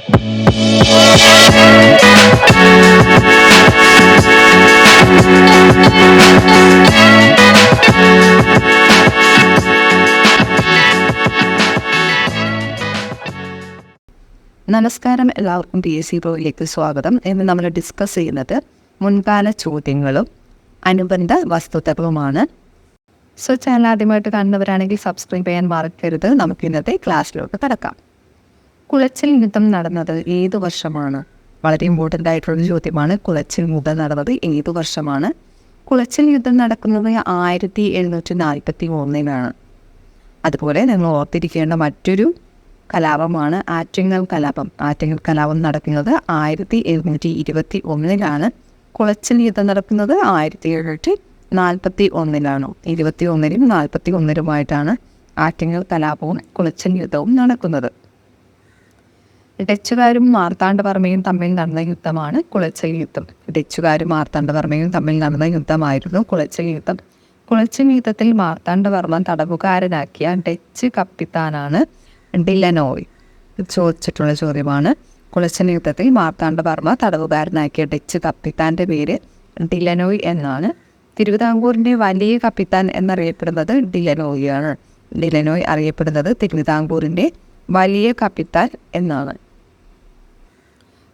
നമസ്കാരം എല്ലാവർക്കും P S C പ്രോയിലേക്ക് സ്വാഗതം. ഇന്ന് നമ്മൾ ഡിസ്കസ് ചെയ്യുന്നത് മുൻകാല ചോദ്യങ്ങളും അനുബന്ധ വസ്തുതകളുമാണ്. സോ ചാനൽ ആദ്യമായിട്ട് കാണുന്നവരാണെങ്കിൽ സബ്സ്ക്രൈബ് ചെയ്യാൻ മറക്കരുത്. നമുക്ക് ഇന്നത്തെ ക്ലാസ്സിലോട്ട് കിടക്കാം. കുളച്ചിൽ യുദ്ധം നടന്നത് ഏത് വർഷമാണ്? വളരെ ഇമ്പോർട്ടന്റ് ആയിട്ടുള്ള ചോദ്യമാണ്. കുളച്ചിൽ യുദ്ധം നടന്നത് ഏത് വർഷമാണ്? കുളച്ചിൽ യുദ്ധം നടക്കുന്നത് ആയിരത്തി എഴുന്നൂറ്റി നാൽപ്പത്തി മൂന്നിനാണ് അതുപോലെ നിങ്ങൾ ഓർത്തിരിക്കേണ്ട മറ്റൊരു കലാപമാണ് ആറ്റിങ്ങൽ കലാപം. ആറ്റിങ്ങൽ കലാപം നടക്കുന്നത് ആയിരത്തി എഴുന്നൂറ്റി ഇരുപത്തി ഒന്നിലാണ് കുളച്ചിൽ യുദ്ധം നടക്കുന്നത് ആയിരത്തി എഴുന്നൂറ്റി നാൽപ്പത്തി ഒന്നിലാണ് ഇരുപത്തി ഒന്നിനും നാൽപ്പത്തി ഒന്നിനുമായിട്ടാണ് ആറ്റിങ്ങൽ കലാപവും കുളച്ചിൽ യുദ്ധവും നടക്കുന്നത്. ഡച്ചുകാരും മാർത്താണ്ഡവർമ്മയും തമ്മിൽ നടന്ന യുദ്ധമാണ് കുളച്ചിൽ യുദ്ധം. ഡച്ചുകാരും മാർത്താണ്ഡവർമ്മയും തമ്മിൽ നടന്ന യുദ്ധമായിരുന്നു കുളച്ചിൽ യുദ്ധം. കുളച്ചിൽ യുദ്ധത്തിൽ മാർത്താണ്ഡവർമ്മ തടവുകാരനാക്കിയ ഡച്ച് കപ്പിത്താനാണ് ഡിലനോയ്. ചോദിച്ചിട്ടുള്ള ചോദ്യമാണ്. കുളച്ചിൽ യുദ്ധത്തിൽ മാർത്താണ്ഡവർമ്മ തടവുകാരനാക്കിയ ഡച്ച് കപ്പിത്താന്റെ പേര് ഡിലനോയ് എന്നാണ്. തിരുവിതാംകൂറിന്റെ വലിയ കപ്പിത്താൻ എന്നറിയപ്പെടുന്നത് ഡിലനോയിയാണ് ഡിലനോയ് അറിയപ്പെടുന്നത് തിരുവിതാംകൂറിന്റെ വലിയ കപ്പിത്താൻ എന്നാണ്.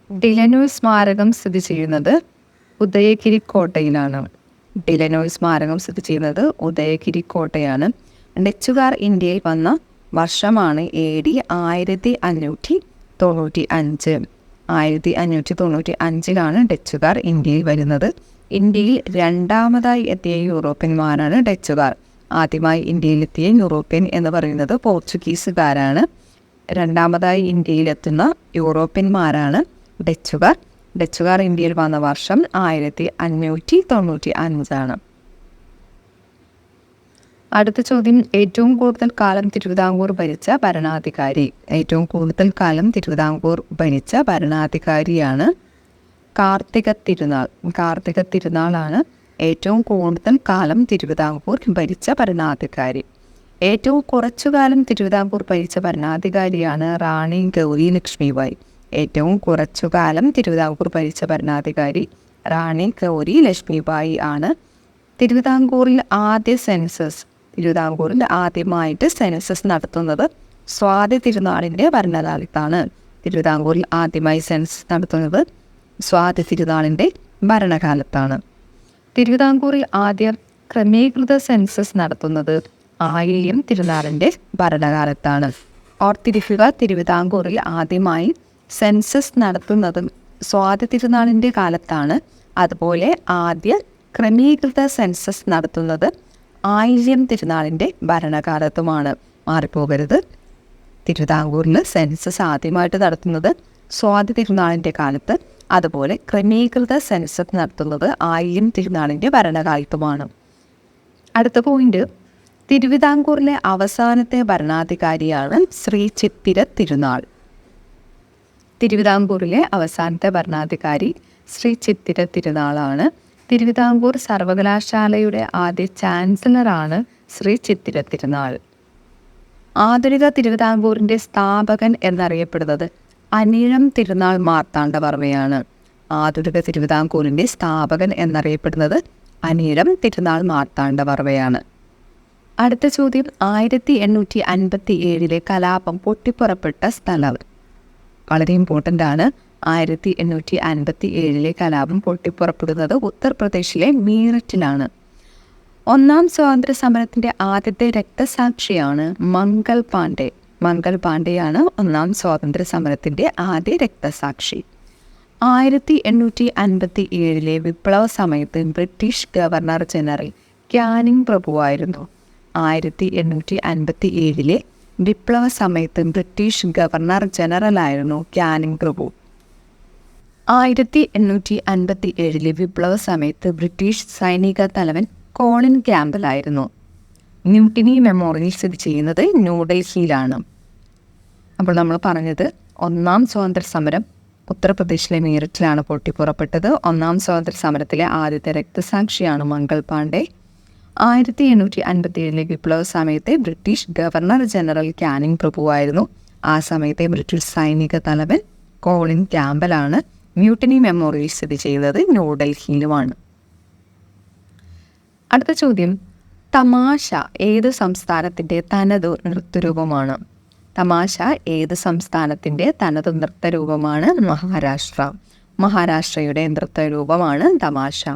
ഡിലനോയ് സ്മാരകം സ്ഥിതി ചെയ്യുന്നത് ഉദയഗിരി കോട്ടയിലാണ് ഡിലനോയ് സ്മാരകം സ്ഥിതി ചെയ്യുന്നത് ഉദയഗിരി കോട്ടയാണ് ഡച്ചുകാർ ഇന്ത്യയിൽ വന്ന വർഷമാണ് എ ഡി ആയിരത്തി അഞ്ഞൂറ്റി തൊണ്ണൂറ്റി അഞ്ച് ആയിരത്തി അഞ്ഞൂറ്റി തൊണ്ണൂറ്റി അഞ്ചിലാണ് ഡച്ചുകാർ ഇന്ത്യയിൽ വരുന്നത്. ഇന്ത്യയിൽ രണ്ടാമതായി എത്തിയ യൂറോപ്യന്മാരാണ് ഡച്ചുകാർ ആദ്യമായി ഇന്ത്യയിലെത്തിയ യൂറോപ്യൻ എന്ന് പറയുന്നത് പോർച്ചുഗീസുകാരാണ്. രണ്ടാമതായി ഇന്ത്യയിലെത്തുന്ന യൂറോപ്യന്മാരാണ്. ഡച്ചുകാർ ഡച്ചുകാർ ഇന്ത്യയിൽ വന്ന വർഷം ആയിരത്തി അഞ്ഞൂറ്റി തൊണ്ണൂറ്റി അഞ്ചാണ്. അടുത്ത ചോദ്യം ഏറ്റവും കൂടുതൽ കാലം തിരുവിതാംകൂർ ഭരിച്ച ഭരണാധികാരി. ഏറ്റവും കൂടുതൽ കാലം തിരുവിതാംകൂർ ഭരിച്ച ഭരണാധികാരിയാണ് കാർത്തിക തിരുനാൾ. കാർത്തിക തിരുനാളാണ് ഏറ്റവും കൂടുതൽ കാലം തിരുവിതാംകൂർ ഭരിച്ച ഭരണാധികാരി. ഏറ്റവും കുറച്ചു കാലം തിരുവിതാംകൂർ ഭരിച്ച ഭരണാധികാരിയാണ് റാണി ഗൗരി ലക്ഷ്മിബായി ഏറ്റവും കുറച്ചു കാലം തിരുവിതാംകൂർ ഭരിച്ച ഭരണാധികാരി റാണി ഗൗരി ലക്ഷ്മിബായി ആണ്. തിരുവിതാംകൂറിൽ ആദ്യ സെൻസസ് തിരുവിതാംകൂറിൽ ആദ്യമായിട്ട് സെൻസസ് നടത്തുന്നത് സ്വാതി തിരുനാളിന്റെ ഭരണകാലത്താണ്. തിരുവിതാംകൂറിൽ ആദ്യമായി സെൻസസ് നടത്തുന്നത് സ്വാതി തിരുനാളിന്റെ ഭരണകാലത്താണ്. തിരുവിതാംകൂറിൽ ആദ്യം ക്രമീകൃത സെൻസസ് നടത്തുന്നത് ആയിരം തിരുനാളിന്റെ ഭരണകാലത്താണ്. ഓർത്തിരിക്കുക തിരുവിതാംകൂറിൽ ആദ്യമായി സെൻസസ് നടത്തുന്നതും സ്വാതി തിരുനാളിന്റെ കാലത്താണ്. അതുപോലെ ആദ്യ ക്രമീകൃത സെൻസസ് നടത്തുന്നത് ആയിരം തിരുനാളിന്റെ ഭരണകാലത്തുമാണ്. മാറിപ്പോകരുത്. തിരുവിതാംകൂറിൽ സെൻസസ് ആദ്യമായിട്ട് നടത്തുന്നത് സ്വാതി തിരുനാളിന്റെ കാലത്ത്. അതുപോലെ ക്രമീകൃത സെൻസസ് നടത്തുന്നത് ആയിരം തിരുനാളിന്റെ ഭരണകാലത്തുമാണ്. അടുത്ത പോയിന്റ്. തിരുവിതാംകൂറിലെ അവസാനത്തെ ഭരണാധികാരിയാണ് ശ്രീ ചിത്തിര തിരുനാൾ. തിരുവിതാംകൂറിലെ അവസാനത്തെ ഭരണാധികാരി ശ്രീ ചിത്തിര തിരുനാളാണ്. തിരുവിതാംകൂർ സർവകലാശാലയുടെ ആദ്യ ചാൻസലറാണ് ശ്രീ ചിത്തിര തിരുനാൾ. ആധുനിക തിരുവിതാംകൂറിന്റെ സ്ഥാപകൻ എന്നറിയപ്പെടുന്നത് അനിഴം തിരുനാൾ മാർത്താണ്ഡവർമ്മയാണ്. ആധുനിക തിരുവിതാംകൂറിന്റെ സ്ഥാപകൻ എന്നറിയപ്പെടുന്നത് അനിഴം തിരുനാൾ മാർത്താണ്ഡവർമ്മയാണ്. അടുത്ത ചോദ്യം ആയിരത്തി എണ്ണൂറ്റി അൻപത്തി ഏഴിലെ കലാപം പൊട്ടിപ്പുറപ്പെട്ട സ്ഥലം. വളരെ ഇമ്പോർട്ടന്റ് ആണ് ആയിരത്തി എണ്ണൂറ്റി അൻപത്തി ഏഴിലെ കലാപം പൊട്ടിപ്പുറപ്പെടുന്നത് ഉത്തർപ്രദേശിലെ മീററ്റിലാണ്. ഒന്നാം സ്വാതന്ത്ര്യ സമരത്തിന്റെ ആദ്യത്തെ രക്തസാക്ഷിയാണ് മംഗൾ പാണ്ഡെ. മംഗൾ പാണ്ഡെയാണ് ഒന്നാം സ്വാതന്ത്ര്യ സമരത്തിന്റെ ആദ്യ രക്തസാക്ഷി. ആയിരത്തി എണ്ണൂറ്റി അൻപത്തി ഏഴിലെ വിപ്ലവ സമയത്ത് ബ്രിട്ടീഷ് ഗവർണർ ജനറൽ ക്യാനിങ് പ്രഭുവായിരുന്നു. ആയിരത്തി എണ്ണൂറ്റി അൻപത്തി ഏഴിലെ വിപ്ലവ സമയത്ത് ബ്രിട്ടീഷ് ഗവർണർ ജനറലായിരുന്നു ക്യാനിങ് പ്രഭു. ആയിരത്തി എണ്ണൂറ്റി അൻപത്തി ഏഴിലെ വിപ്ലവ സമയത്ത് ബ്രിട്ടീഷ് സൈനിക തലവൻ കോളിൻ ക്യാമ്പലായിരുന്നു ന്യൂട്ടിനി മെമ്മോറിയൽ സ്ഥിതി ചെയ്യുന്നത് ന്യൂഡൽഹിയിലാണ് അപ്പോൾ നമ്മൾ പറഞ്ഞത് ഒന്നാം സ്വാതന്ത്ര്യ സമരം ഉത്തർപ്രദേശിലെ മീററ്റിലാണ് പൊട്ടിപ്പുറപ്പെട്ടത്. ഒന്നാം സ്വാതന്ത്ര്യ സമരത്തിലെ ആദ്യത്തെ രക്തസാക്ഷിയാണ് മംഗൾ പാണ്ഡെ. ആയിരത്തി എണ്ണൂറ്റി അൻപത്തി ഏഴിലെ വിപ്ലവ സമയത്തെ ബ്രിട്ടീഷ് ഗവർണർ ജനറൽ ക്യാനിങ് പ്രഭുവായിരുന്നു. ആ സമയത്തെ ബ്രിട്ടീഷ് സൈനിക തലവൻ കോളിൻ ക്യാമ്പലാണ് മ്യൂട്ടനി മെമ്മോറിയൽ സ്ഥിതി ചെയ്യുന്നത് ന്യൂഡൽഹിയിലുമാണ് അടുത്ത ചോദ്യം. തമാശ ഏത് സംസ്ഥാനത്തിന്റെ തനതു നൃത്തരൂപമാണ്? തമാശ ഏത് സംസ്ഥാനത്തിന്റെ തനതു നൃത്തരൂപമാണ്? മഹാരാഷ്ട്ര. മഹാരാഷ്ട്രയുടെ നൃത്തരൂപമാണ് തമാശ.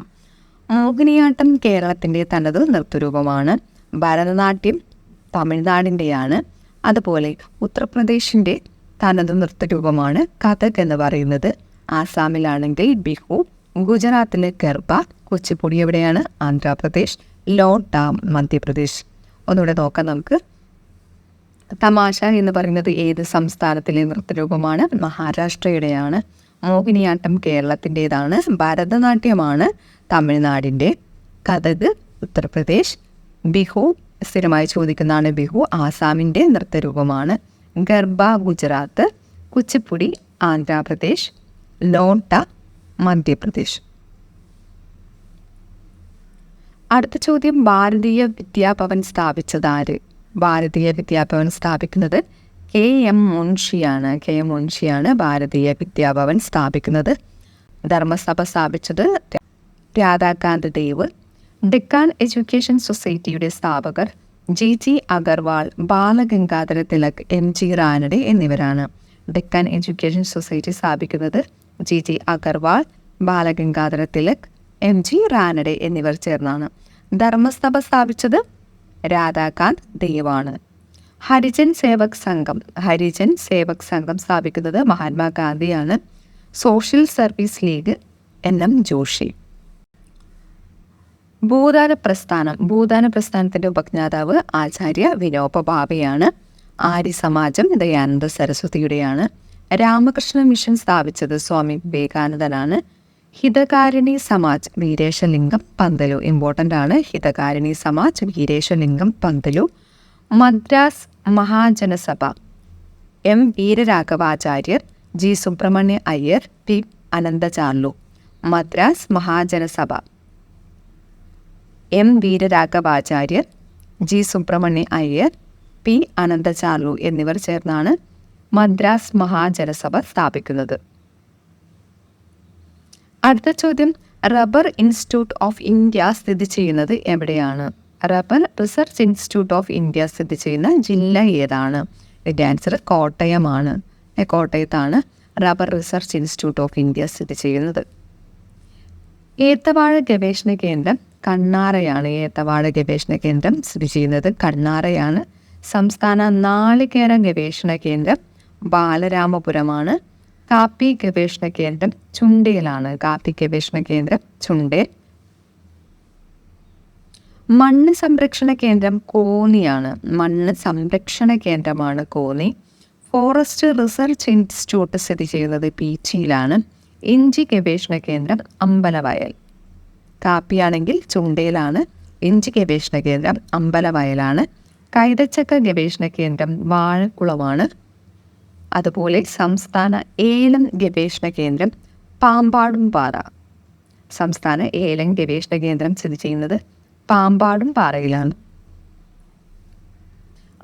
മോഹിനിയാട്ടം കേരളത്തിന്റെ തനത് നൃത്തരൂപമാണ്. ഭരതനാട്യം തമിഴ്നാടിന്റെയാണ് അതുപോലെ ഉത്തർപ്രദേശിന്റെ തനത് നൃത്തരൂപമാണ് കഥക് എന്ന് പറയുന്നത്. ആസാമിലാണെങ്കിൽ ബിഹു ഗുജറാത്തിലെ ഗർബ കുച്ചിപ്പുടി എവിടെയാണ്? ആന്ധ്രാപ്രദേശ് ലോട്ട മധ്യപ്രദേശ്. ഒന്നുകൂടെ നോക്കാം നമുക്ക്. തമാശ എന്ന് പറയുന്നത് ഏത് സംസ്ഥാനത്തിലെ നൃത്തരൂപമാണ്? മഹാരാഷ്ട്രയുടെയാണ്. മോഹിനിയാട്ടം കേരളത്തിന്റെതാണ് ഭരതനാട്യമാണ് തമിഴ്നാടിന്റെ. കഥക് ഉത്തർപ്രദേശ്. ബിഹു സ്ഥിരമായി ചോദിക്കുന്നതാണ് ബിഹു ആസാമിന്റെ നൃത്തരൂപമാണ്. ഗർബ ഗുജറാത്ത്. കുച്ചിപ്പുടി ആന്ധ്രാപ്രദേശ്. ലോട്ട മധ്യപ്രദേശ്. അടുത്ത ചോദ്യം ഭാരതീയ വിദ്യാഭവൻ സ്ഥാപിച്ചത് ആര്? ഭാരതീയ വിദ്യാഭവൻ സ്ഥാപിക്കുന്നത് K M മുൻഷിയാണ്. K M മുൻഷിയാണ് Bharatiya Vidya Bhavan സ്ഥാപിക്കുന്നത്. ധർമ്മസഭ സ്ഥാപിച്ചത് രാധാകാന്ത് ദേവ്. ഡെക്കാൻ എഡ്യൂക്കേഷൻ സൊസൈറ്റിയുടെ സ്ഥാപകർ G G Agarwal Balagangadhara Tilak M G Ranade എന്നിവരാണ് ഡെക്കാൻ എഡ്യൂക്കേഷൻ സൊസൈറ്റി സ്ഥാപിക്കുന്നത്. G G Agarwal Balagangadhara Tilak M G Ranade എന്നിവർ ചേർന്നാണ്. ധർമ്മസഭ സ്ഥാപിച്ചത് രാധാകാന്ത് ദേവാണ്. ഹരിജൻ സേവക് സംഘം ഹരിജൻ സേവക് സംഘം സ്ഥാപിക്കുന്നത് മഹാത്മാഗാന്ധിയാണ് social service league N M Joshi. ഭൂദാന പ്രസ്ഥാനം ഭൂദാന പ്രസ്ഥാനത്തിന്റെ ഉപജ്ഞാതാവ് ആചാര്യ വിനോബ ഭാവയാണ് ആര്യ സമാജം ദയാനന്ദ സരസ്വതിയുടെയാണ്. രാമകൃഷ്ണ മിഷൻ സ്ഥാപിച്ചത് സ്വാമി വിവേകാനന്ദനാണ്. ഹിതകാരിണി സമാജ് വീരേശലിംഗം പന്തലു. ഇമ്പോർട്ടന്റ് ആണ് Hitakarini Samaj Veeresalingam Pantulu. Madras മഹാജനസഭ. M. Veeraraghavachariar G. Subrahmanya Iyer P. Anandacharlu. Madras മഹാജനസഭ. M. Veeraraghavachariar G. Subrahmanya Iyer P. Anandacharlu എന്നിവർ ചേർന്നാണ് മദ്രാസ് മഹാജനസഭ സ്ഥാപിക്കുന്നത്. അടുത്ത ചോദ്യം റബ്ബർ ഇൻസ്റ്റിറ്റ്യൂട്ട് ഓഫ് ഇന്ത്യ സ്ഥിതി ചെയ്യുന്നത് എവിടെയാണ്? Rubber research institute of India സ്ഥിതി ചെയ്യുന്ന ജില്ല ഏതാണ്? ഇതിന്റെ ആൻസർ കോട്ടയമാണ്. കോട്ടയത്താണ് rubber research institute of India സ്ഥിതി ചെയ്യുന്നത്. ഏത്തവാഴ ഗവേഷണ കേന്ദ്രം കണ്ണാറയാണ്. ഏത്തവാഴ ഗവേഷണ കേന്ദ്രം സ്ഥിതി ചെയ്യുന്നത് കണ്ണാറയാണ്. സംസ്ഥാന നാളികേര ഗവേഷണ കേന്ദ്രം ബാലരാമപുരമാണ്. കാപ്പി ഗവേഷണ കേന്ദ്രം ചുണ്ടയിലാണ് കാപ്പി ഗവേഷണ കേന്ദ്രം ചുണ്ടേൽ മണ്ണ് സംരക്ഷണ കേന്ദ്രം കോന്നിയാണ്. മണ്ണ് സംരക്ഷണ കേന്ദ്രമാണ് കോന്നി. ഫോറസ്റ്റ് റിസർച്ച് ഇൻസ്റ്റിറ്റ്യൂട്ട് സ്ഥിതി ചെയ്യുന്നത് പീച്ചിയിലാണ്. ഇഞ്ചി ഗവേഷണ കേന്ദ്രം അമ്പലവയൽ. കാപ്പിയാണെങ്കിൽ ചുണ്ടയിലാണ്. ഇഞ്ചി ഗവേഷണ കേന്ദ്രം അമ്പലവയലാണ്. കൈതച്ചക്ക ഗവേഷണ കേന്ദ്രം വാഴക്കുളമാണ്. അതുപോലെ സംസ്ഥാന ഏലം ഗവേഷണ കേന്ദ്രം പാമ്പാടുംപാറ. സംസ്ഥാന ഏലം ഗവേഷണ കേന്ദ്രം സ്ഥിതി ചെയ്യുന്നത് പാമ്പാടും പാറയിലാണ്.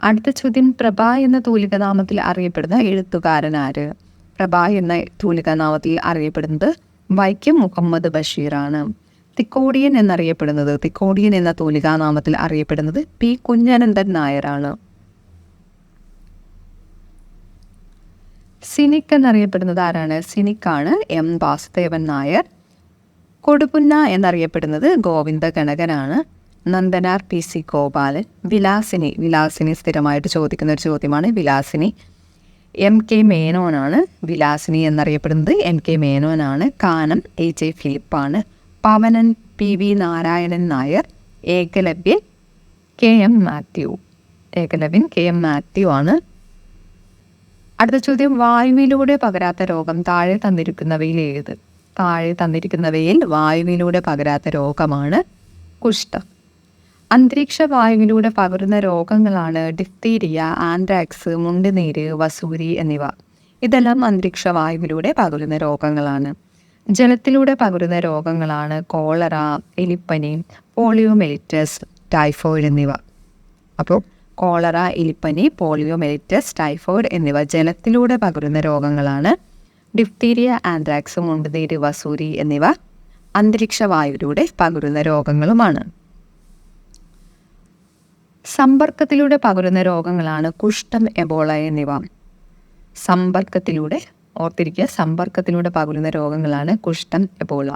അടുത്ത ചോദ്യം പ്രഭ എന്ന തൂലികനാമത്തിൽ അറിയപ്പെടുന്ന എഴുത്തുകാരൻ ആര്? പ്രഭ എന്ന തൂലികനാമത്തിൽ അറിയപ്പെടുന്നത് വൈക്കം മുഹമ്മദ് ബഷീറാണ്. തിക്കോടിയൻ എന്നറിയപ്പെടുന്നത് തിക്കോടിയൻ എന്ന തൂലികാനാമത്തിൽ അറിയപ്പെടുന്നത് പി കുഞ്ഞനന്ദൻ നായരാണ്. സിനിക് എന്നറിയപ്പെടുന്നത് ആരാണ്? സിനിക്കാണ് എം വാസുദേവൻ നായർ. കൊടുപുന്ന എന്നറിയപ്പെടുന്നത് Govinda ഗണകനാണ്. Nandanar P C Gopalan Vilasini. Vilasini സ്ഥിരമായിട്ട് ചോദിക്കുന്ന ഒരു ചോദ്യമാണ്. വിലാസിനി. എം കെ മേനോനാണ് വിലാസിനി എന്നറിയപ്പെടുന്നത്. എം കെ മേനോനാണ്. Kanam A J ഫിലിപ്പാണ്. Pavanan P V Narayanan Nair. Ekalavyan K M Mathew. Ekalavyan K M Mathew ആണ്. അടുത്ത ചോദ്യം വായുവിലൂടെ പകരാത്ത രോഗം താഴെ തന്നിരിക്കുന്നവയിൽ ഏത്? താഴെ തന്നിരിക്കുന്നവയിൽ വായുവിലൂടെ പകരാത്ത രോഗമാണ് കുഷ്ഠം. അന്തരീക്ഷ വായുവിലൂടെ പകരുന്ന രോഗങ്ങളാണ് ഡിഫ്തീരിയ ആൻഡ്രാക്സ് മുണ്ടുനീര് വസൂരി എന്നിവ. ഇതെല്ലാം അന്തരീക്ഷ വായുവിലൂടെ പകരുന്ന രോഗങ്ങളാണ്. ജലത്തിലൂടെ പകരുന്ന രോഗങ്ങളാണ് കോളറ എലിപ്പനി പോളിയോമെലിറ്റസ് ടൈഫോയിഡ് എന്നിവ. അപ്പോൾ കോളറ എലിപ്പനി പോളിയോമെലിറ്റസ് ടൈഫോയിഡ് എന്നിവ ജലത്തിലൂടെ പകരുന്ന രോഗങ്ങളാണ്. ഡിഫ്തീരിയ ആൻഡ്രാക്സ് മുണ്ടുനീര് വസൂരി എന്നിവ അന്തരീക്ഷ വായുവിലൂടെ പകരുന്ന രോഗങ്ങളുമാണ്. സമ്പർക്കത്തിലൂടെ പകരുന്ന രോഗങ്ങളാണ് കുഷ്ഠം എബോള എന്നിവ. സമ്പർക്കത്തിലൂടെ ഓർത്തിരിക്കുക സമ്പർക്കത്തിലൂടെ പകരുന്ന രോഗങ്ങളാണ് കുഷ്ഠം എബോള.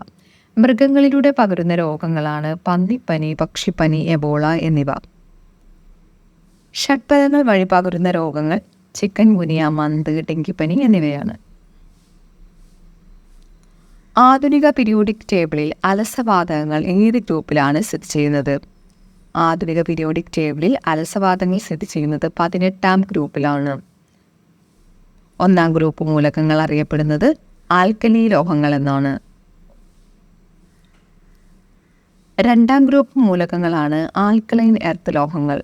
മൃഗങ്ങളിലൂടെ പകരുന്ന രോഗങ്ങളാണ് പന്നിപ്പനി പക്ഷിപ്പനി എബോള എന്നിവ. ഷഡ്പഥങ്ങൾ വഴി പകരുന്ന രോഗങ്ങൾ ചിക്കൻ ഗുനിയ മന്ത് ഡെങ്കിപ്പനി എന്നിവയാണ്. ആധുനിക പിരിയോഡിക് ടേബിളിൽ അലസവാതകങ്ങൾ ഏത് ഗ്രൂപ്പിലാണ് സ്ഥിതി ചെയ്യുന്നത്? ആധുനിക പീരിയോഡിക് ടേബിളിൽ അലസവാദങ്ങൾ സ്ഥിതി ചെയ്യുന്നത് പതിനെട്ടാം ഗ്രൂപ്പിലാണ്. ഒന്നാം ഗ്രൂപ്പ് മൂലകങ്ങൾ അറിയപ്പെടുന്നത് ആൽക്കലി ലോഹങ്ങൾ എന്നാണ്. രണ്ടാം ഗ്രൂപ്പ് മൂലകങ്ങളാണ് ആൽക്കലൈൻ എർത്ത് ലോഹങ്ങൾ.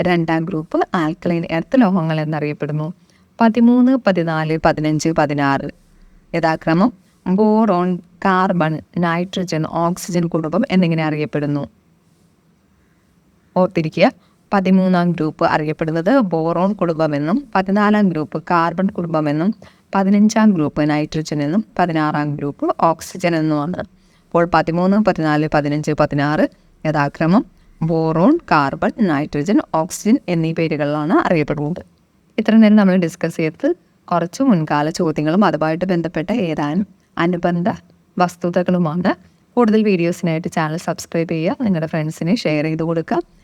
രണ്ടാം ഗ്രൂപ്പ് ആൽക്കലൈൻ എർത്ത് ലോഹങ്ങൾ എന്നറിയപ്പെടുന്നു. പതിമൂന്ന് പതിനാല് പതിനഞ്ച് പതിനാറ്. യഥാക്രമം ബോറോൺ കാർബൺ നൈട്രജൻ ഓക്സിജൻ കുടുംബം എന്നിങ്ങനെ അറിയപ്പെടുന്നു. ഓർത്തിരിക്കുക. പതിമൂന്നാം ഗ്രൂപ്പ് അറിയപ്പെടുന്നത് ബോറോൺ കുടുംബമെന്നും പതിനാലാം ഗ്രൂപ്പ് കാർബൺ കുടുംബമെന്നും പതിനഞ്ചാം ഗ്രൂപ്പ് നൈട്രജൻ എന്നും പതിനാറാം ഗ്രൂപ്പ് ഓക്സിജൻ എന്നുമാണ് അപ്പോൾ പതിമൂന്ന് പതിനാല് പതിനഞ്ച് പതിനാറ് യഥാക്രമം ബോറോൺ കാർബൺ നൈട്രജൻ ഓക്സിജൻ എന്നീ പേരുകളിലാണ് അറിയപ്പെടുന്നത്. ഇത്ര നേരം നമ്മൾ ഡിസ്കസ് ചെയ്ത് കുറച്ച് മുൻകാല ചോദ്യങ്ങളും അതുമായിട്ട് ബന്ധപ്പെട്ട ഏതാനും അനുബന്ധ വസ്തുതകളുമാണ്. കൂടുതൽ വീഡിയോസിനായിട്ട് ചാനൽ സബ്സ്ക്രൈബ് ചെയ്യുക നിങ്ങളുടെ ഫ്രണ്ട്സിനെ ഷെയർ ചെയ്ത് കൊടുക്കുക.